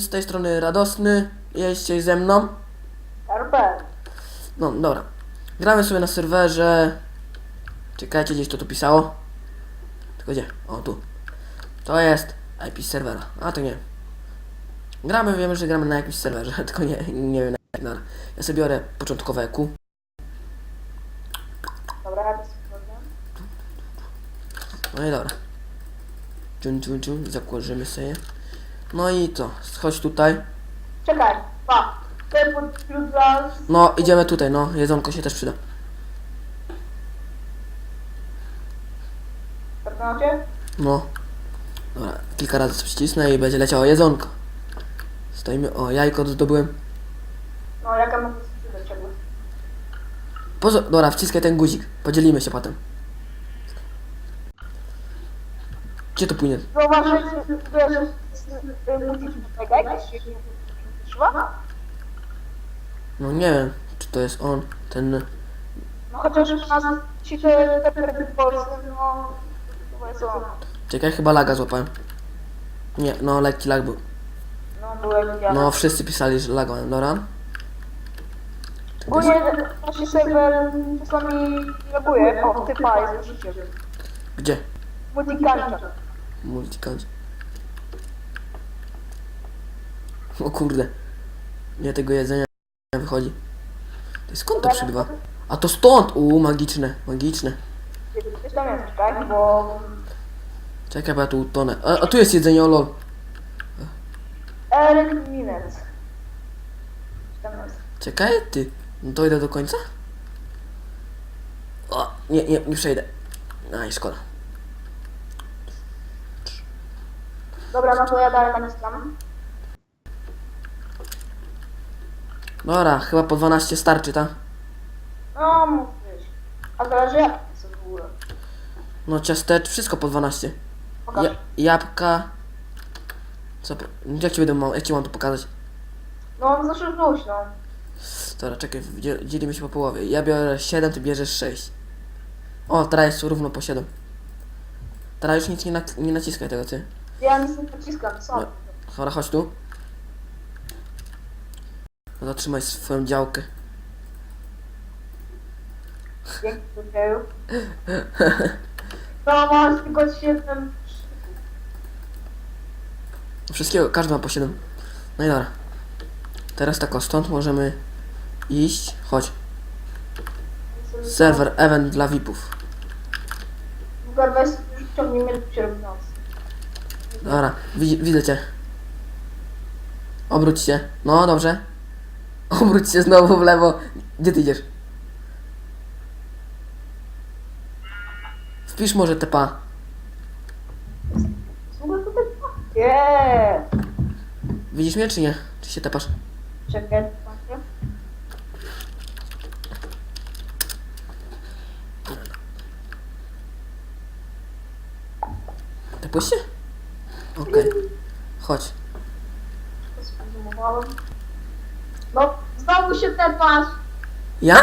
z tej strony Radosny, jeźdźcie ze mną. RP. No, dobra. Gramy sobie na serwerze. Czekajcie, gdzieś to tu pisało. Tylko gdzie? O, tu. To jest IP serwera. A, to nie. Gramy, wiemy, że gramy na jakimś serwerze, tylko nie, nie wiem na jakim. Dobra. Ja sobie biorę początkowe EQ. Dobra, jak problem? No i dobra. Ciun, ciun, ciun. Zakłożymy sobie. No i co? Chodź tutaj. Czekaj, pa. Ten pod dla... No, idziemy tutaj, no. Jedzonko się też przyda. Pewnocie? No. Dobra, kilka razy ścisnę i będzie leciało jedzonko. Stoimy, o, jajko zdobyłem. No, jaka ma do ciebie? Pozo dobra, wciskaj ten guzik. Podzielimy się potem. Gdzie to płynie? Że jak się trzyma? No nie wiem, czy to jest on, ten... No chociaż nas ci te Polsce, no... Chyba jest on. Czekaj, chyba laga złapałem. Nie, no lekki lag był. No, byłem ja. No, wszyscy pisali, że lagowałem, dobra. Ogólnie nasi serwer czasami reaguje. O, typa jest właściciel. Gdzie? Multikancza. Multikant. O kurde. Nie tego jedzenia wychodzi. To skąd to przybywa? A to stąd! Uuu, magiczne, magiczne. Gdzieś tam jest, tak? Bo... Czekaj, bo ja tu utonę. A, a tu jest jedzenie, o lol. Jest. Czekaj, ty. No to idę do końca? O, nie, nie, nie przejdę. Aj, szkoda. Dobra, no to ja dalej naciskam. Dobra, chyba po 12 starczy, tak? No, mógł być. A zależy jak jest w ogóle. No ciastecz, wszystko po 12. Pokaż. Ja, jabłka. Co? po- Jak ci będę mam, jak ci mam to pokazać? No, zawsze wróć, no. Dobra, czekaj, dziel- dzielimy się po połowie. Ja biorę 7, ty bierzesz 6. O, teraz jest równo po 7. Teraz już nic nie, na, nie naciskaj tego, ty. Ja nic nie naciskam, co? No. Dobra, chodź tu. No, Zatrzymaj swoją działkę. Dzięki, Turkeju. No, masz tylko 7... Wszystkiego, każdy ma po 7. No i dobra. Teraz tak o, stąd możemy iść. Chodź. Serwer, event dla VIP-ów. Google weź już się robi noc. Dobra, widz, widzę cię. Obróć się. No, dobrze. Obróć się znowu w lewo. Gdzie ty idziesz? Wpisz może TPA. Słuchaj, to! Widzisz mnie czy nie? Czy się tepasz? Czekaj. Tepłeś się? Okej. Chodź. To No, znowu się tepasz. Ja?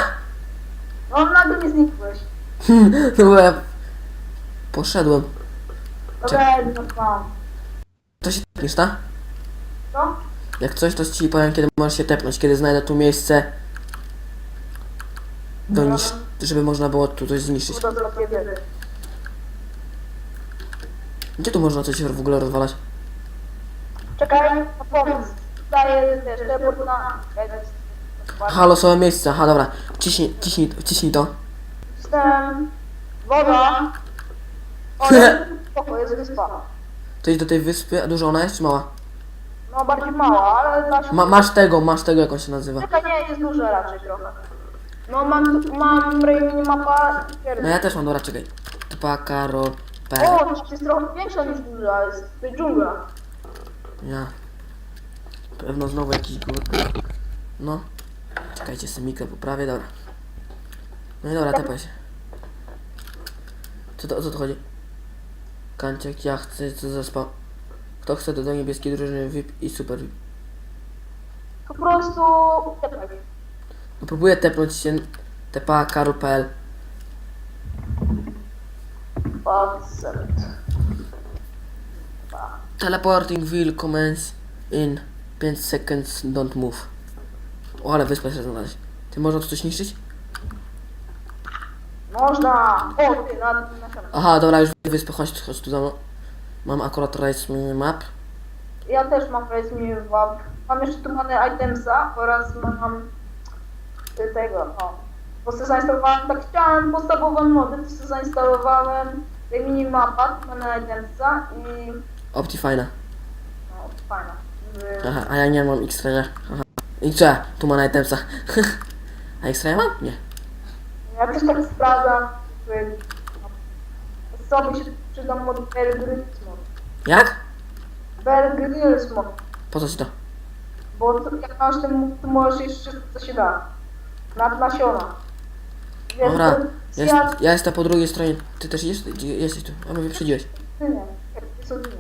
No, nagle nie znikłeś. No bo ja... Poszedłem. Dobra, no mam. To się tepniesz, tak? No? Jak coś, to ci powiem, kiedy możesz się tepnąć, kiedy znajdę tu miejsce do niż... żeby można było tu coś zniszczyć. Uda do kiedy. Gdzie tu można coś w ogóle rozwalać? Czekaj, na Daję też teleport na... Aha, losowe miejsce, aha, dobra. Ciśnij, ciśnij, ciśnij to. Jestem... Woda. O, jest spoko, jest wyspa. To idź do tej wyspy, a duża ona jest czy mała? No, bardziej mała, ale dasz... Ma, masz tego, masz tego, jak on się nazywa. Czekaj, nie, jest duża raczej trochę. No, mam, mam mapa i No ja też mam, dobra, czekaj. Tpa, Karol, P. O, to jest trochę większa niż duża, jest to jest dżungla. Ja. Pewno znowu jakiś gór. No. Czekajcie, sobie mikro poprawię, dobra. No i dobra, tepaj się. Co to, o co tu chodzi? Kanciak, ja chcę, co za spa. Kto chce do, do niebieskiej drużyny VIP i super VIP? Po prostu... Czekaj. No próbuję tepnąć się TPA Karol.pl Facet. Teleporting will commence in 5 seconds don't move. O, ale wyspę chcę znaleźć. Ty można tu coś niszczyć? Można! O, ty, na, na siano. Aha, dobra, już wyspę, chodź, chodź tu za mną. Mam akurat race map. Ja też mam Me Wab. Mam jeszcze tu mamy itemsa oraz mam y, tego, no. Bo sobie zainstalowałem, tak chciałem podstawowe mody, to sobie zainstalowałem tej minimapa, mamy itemsa i Optifine. no, fajna. Y, Aha, a ja nie mam X-Raya. I co? Tu ma na itemsa. a X-Raya mam? Nie. Ja też tak sprawdzam, y, no, co by się Bear Grylls mod. Jak? Mod. Po co ci to? Bo to, jak masz ten, to możesz jeszcze wszystko, co się da. Nad nasiona. Więc Dobra, to jest, ja- ja jestem po drugiej stronie. Ty też jesteś? Gdzie Jesteś tu. A mnie wyprzedziłeś. Jak są dynie.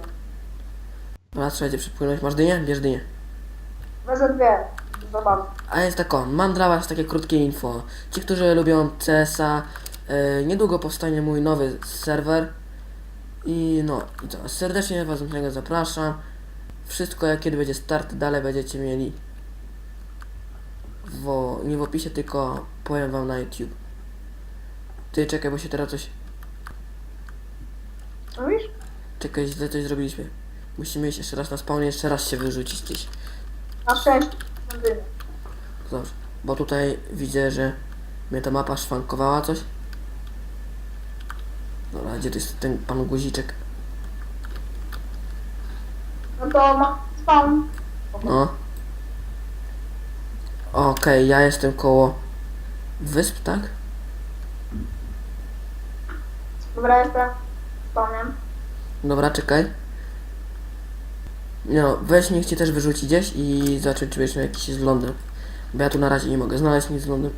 Dobra, trzeba przepłynąć. Masz dynię? Bierz dynię. Wezmę dwie. Zobacz. A jest tak mam dla was takie krótkie info. Ci, którzy lubią CS-a, e, niedługo powstanie mój nowy serwer. I no, i co, serdecznie was do niego zapraszam. Wszystko jak kiedy będzie start, dalej będziecie mieli w, nie w opisie, tylko powiem wam na YouTube. Ty czekaj, bo się teraz coś, Mówisz? czekaj, źle coś zrobiliśmy. Musimy iść jeszcze raz na spawnie, jeszcze raz się wyrzucić gdzieś. Na szczęście. są dynie. Dobrze, bo tutaj widzę, że mnie ta mapa szwankowała coś. Dobra, gdzie to jest ten pan guziczek? No to ma spawn. No. Okej, ja jestem koło wysp, tak? Dobra, jestem. Spawnem. Dobra, czekaj. No, weź niech cię też wyrzuci gdzieś i zobaczymy, czy będziesz miał jakiś z lądem. Bo ja tu na razie nie mogę znaleźć nic z lądem.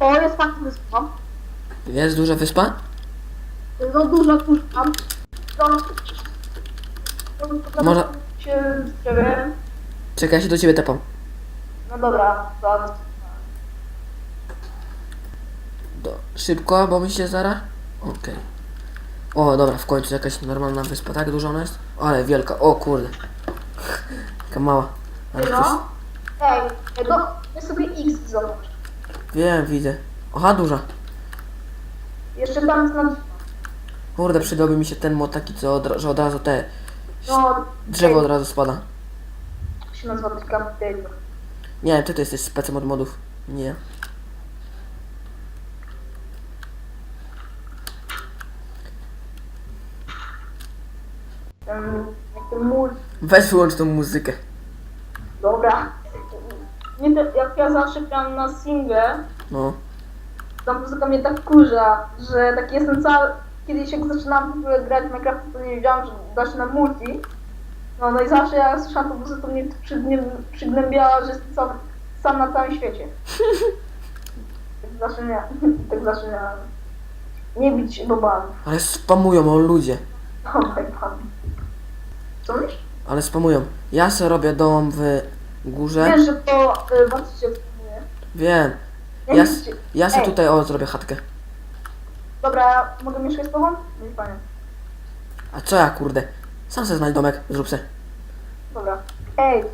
O, jest fakt wyspa. Jest duża wyspa? No duża wyspa. No. No, Może- się z ciebie. Czekaj, ja się do ciebie tepam. No dobra, to szybko, bo mi się zara. Okej. O, dobra, w końcu jakaś normalna wyspa, tak? Duża ona jest? Ale wielka, o kurde. Taka mała. Ale coś... no. Ej, ej, ja sobie X zobacz. Wiem, widzę. Oha, duża. Jeszcze tam na... Kurde, przydałby mi się ten mod taki, co od, że od razu te No, drzewo od razu spada. Się nazywa? Nie, ty to jesteś specem od modów. Nie. Ten, ten mól. Weź wyłącz tą muzykę. Dobra. Nie, te, jak ja zawsze gram na single, No. ta muzyka mnie tak kurza, że tak jestem cały... Kiedyś jak zaczynałam w ogóle grać w Minecraft, to nie wiedziałam, że da się na multi. No, no i zawsze jak słyszałam tą muzykę, to mnie przygnie- przygnębiała, że jestem sam, sam na całym świecie. tak zawsze nie, tak zawsze miałam. Nie bić bobami. Ale spamują, o ludzie. Oh my god. Ale spamują. Ja se robię dom w górze. Wiesz, że to y, właściciel filmuje. Wiem. Ja, s- ja se Ej. tutaj, o, zrobię chatkę. Dobra, mogę mieszkać z tobą? Nie, panie. A co ja, kurde? Sam se znajdź domek, zrób se. Dobra. Ej,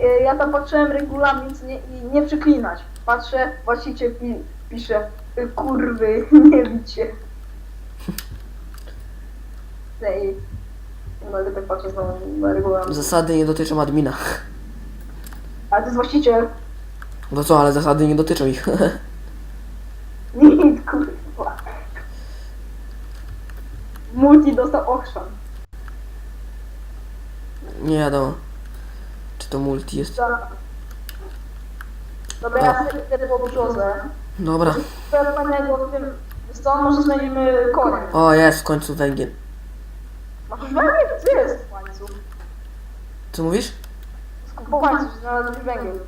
y, ja tam patrzyłem regulamin nie, i nie przeklinać. Patrzę, właściciel pi, pisze, y, kurwy, nie bicie. Ej, no ale tak patrzę na regulamin. Zasady nie dotyczą admina. Ale to jest właściciel. No co, ale zasady nie dotyczą ich. Nie, kurwa. Multi dostał ochrzan. nie wiadomo. Czy to multi jest. Dobra. Dobra, ja sobie wtedy po brzozę. Dobra. Fajnego, wiem, co, może znajdziemy konia. O, jest w końcu węgiel. Masz już węgiel? Gdzie jest w łańcuch? Co mówisz? Po łańcuch znalazłeś węgiel.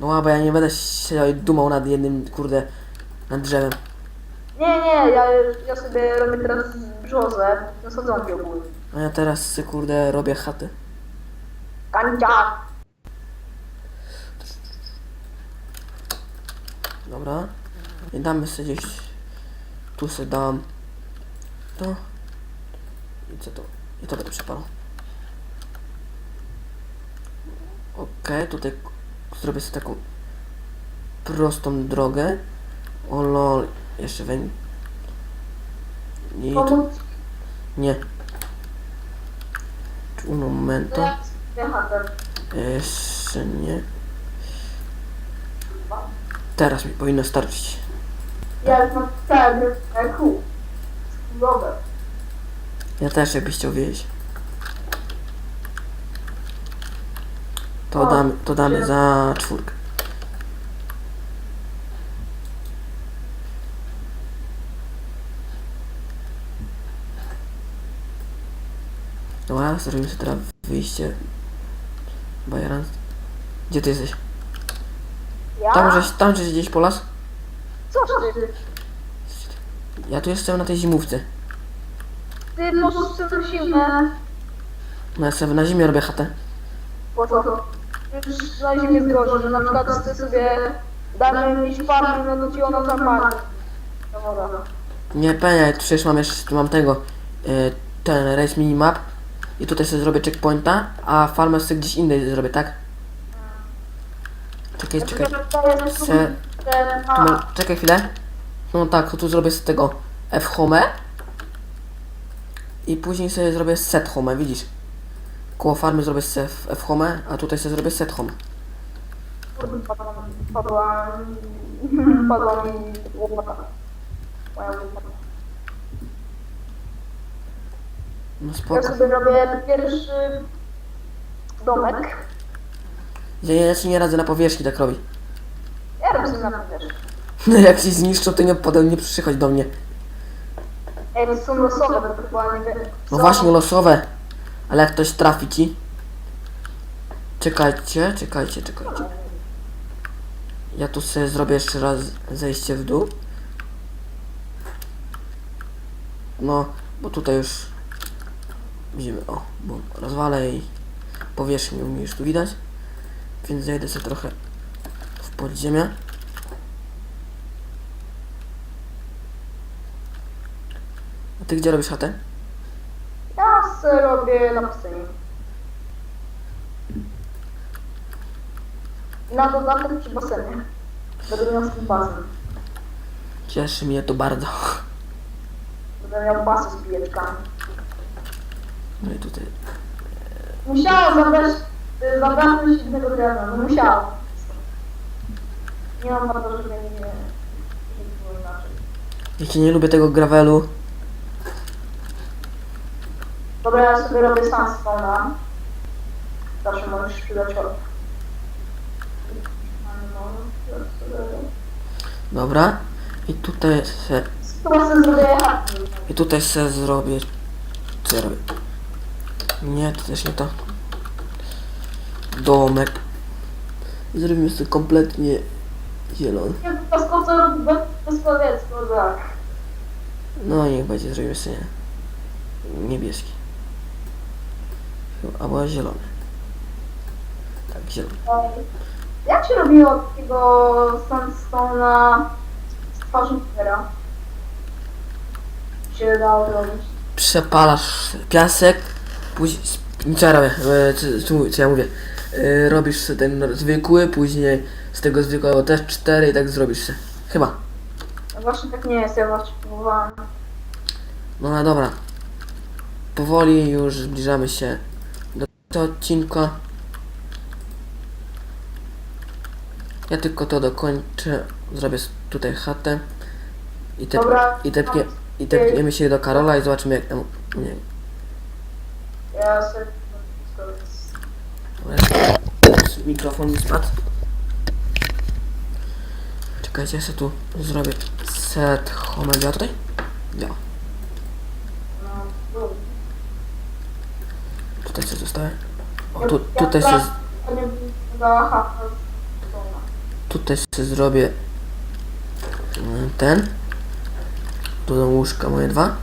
No, bo ja nie będę się dumał nad jednym, kurde, nad drzewem. Nie, nie, ja, ja sobie robię teraz brzozę na sadzonki ogólnie. A ja teraz, se, kurde, robię chatę. Kancia! Dobra. I damy sobie gdzieś... Tu se dam... to. I co to? I to będę przepalał. Okej, tutaj zrobię sobie taką prostą drogę. O lol, jeszcze węgiel. I tu, nie. Un momento. Jeszcze nie. Teraz mi powinno starczyć. Ja już mam e, kół. Robert. Ja też jakbyś chciał wiedzieć. To, O, damy, to damy za czwórkę. Dobra, zrobimy sobie teraz wyjście. Bajaran. Gdzie ty jesteś? Ja? Tam żeś, tam żeś gdzieś po las? Co ty? Ja tu jestem na tej zimówce. Ty możesz przenosimy. No ja sobie na zimie robię chatę. Po co? Już na zimie jest gorzej, że na przykład ty sobie damy jakieś farmy, no to ci ona zapali. No dobra. Nie peniaj, przecież mam jeszcze, tu mam tego, y, ten race minimap i tutaj sobie zrobię checkpointa, a farmę sobie gdzieś indziej zrobię, tak? Czekaj, czekaj, Se- tu mam, czekaj chwilę. No tak, to tu zrobię z tego F home i później sobie zrobię set home, widzisz? Koło farmy zrobię sobie F, home, a tutaj sobie zrobię set home. Padła, padła, padła mi łopata. Moja łopata. No Ja spoko. sobie robię pierwszy domek. Ja, ja ci nie radzę na powierzchni tak robi. Ja robię sobie na też. No jak ci zniszczą, to nie, potem nie przychodź do mnie. Ej, to są losowe, to chyba nie wiem. No właśnie losowe. Ale jak ktoś trafi ci. Czekajcie, czekajcie, czekajcie. Ja tu sobie zrobię jeszcze raz zejście w dół. No, bo tutaj już widzimy, o, bo rozwalę i powierzchnię mi już tu widać. Więc zejdę sobie trochę w podziemia. Ty gdzie robisz chatę? Ja sobie robię na pustyni. Na dodatek przy basenie. Będę miał swój basen. Cieszy mnie to bardzo. Będę miał basen z pijeczkami. No i tutaj Musiałam zabrać, y, zabrać jednego drewna, no musiałam. Nie mam to, żeby nie, było inaczej. Wiecie, nie lubię tego gravelu. Dobra, ja sobie robię sandstone'a. Zawsze możesz przydać. Dobra. I tutaj se, zrobię i tutaj se zrobię. Co ja robię? Nie, to też nie to. Domek. Zrobimy sobie kompletnie zielony. Nie, bez, bez powiedzmy, tak. No niech będzie, zrobimy sobie niebieski. Chyba- Albo zielony. Tak, zielony. Jak się robiło takiego sandstone'a z twarzy Hitlera? Się dało zrobić. Przepalasz piasek, później... Co ja robię? Co, co, ja mówię? E, Robisz ten zwykły, później z tego zwykłego też cztery i tak zrobisz się. Chyba. No Właśnie tak nie jest, ja właśnie próbowałam. No ale dobra. Powoli już zbliżamy się do odcinka. Ja tylko to dokończę. Zrobię tutaj chatę. I, tep, Dobra. i, tepnie, I tepniemy się do Karola i zobaczymy jak tam u niego. Ja sobie... Mikrofon mi spadł. Czekajcie, ja sobie tu zrobię set home. Działa tutaj? Działa. No, Tutaj sobie zostawię. O, tu, tutaj. Aha. Tutaj sobie zrobię mm, ten. Tu są łóżka moje dwa.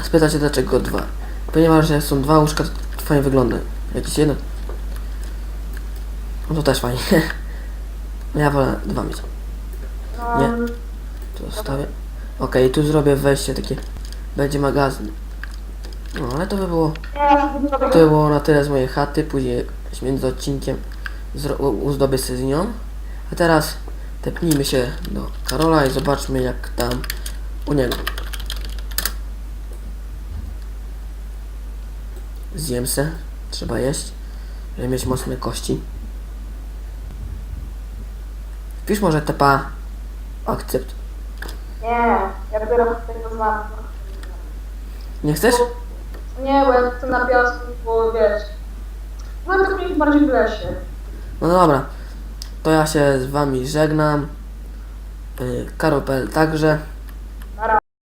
A spytacie dlaczego dwa? Ponieważ że są dwa łóżka, to fajnie wygląda. Jakieś jedno. No to też fajnie. Ja wolę dwa mieć. Nie. Tu zostawię. Okej, tu zrobię wejście takie będzie magazyn. No ale to by było, to by było na tyle z mojej chaty, później między odcinkiem uzdobię się z nią. A teraz tepnijmy się do Karola i zobaczmy jak tam u niego. Zjem se, trzeba jeść, żeby mieć mocne kości. Wpisz może TPA akcept. Nie, ja dopiero tego znam. Nie chcesz? Nie, bo ja na piasku, bo wiesz. No to mi bardziej w lesie. No dobra, to ja się z wami żegnam. Yy, także.